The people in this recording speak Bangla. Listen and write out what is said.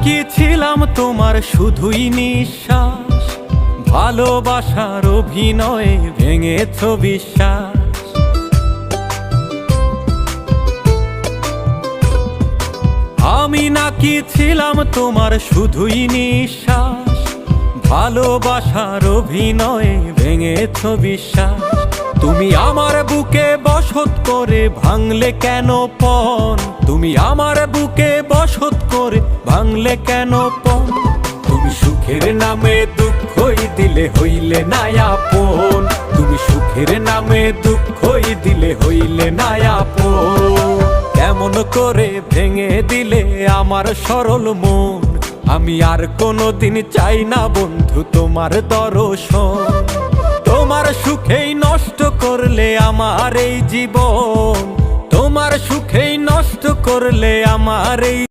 নাকি ছিলাম তোমার শুধুই নিঃশ্বাস। ভালোবাসার অভিনয়ে ভেঙেছ বিশ্বাস। আমি নাকি ছিলাম তোমার শুধুই নিঃশ্বাস। ভালোবাসার অভিনয়ে ভেঙেছ বিশ্বাস। তুমি আমার বুকে বসত করে ভাঙলে কেন পণ? তুমি আমার বসত করে ভাঙলে কেন পণ? তুমি সুখের নামে দুঃখই দিলে হইলে নায়াপন তুমি সুখের নামে দুঃখই দিলে হইলে নায়াপন কেমন করে ভেঙে দিলে আমার সরল মন? আমি আর কোনো দিন চাই না বন্ধু তোমার দর্শন। তোমার সুখেই নষ্ট করলে আমার এই জীবন। তোমার সুখেই নষ্ট করলে আমার এই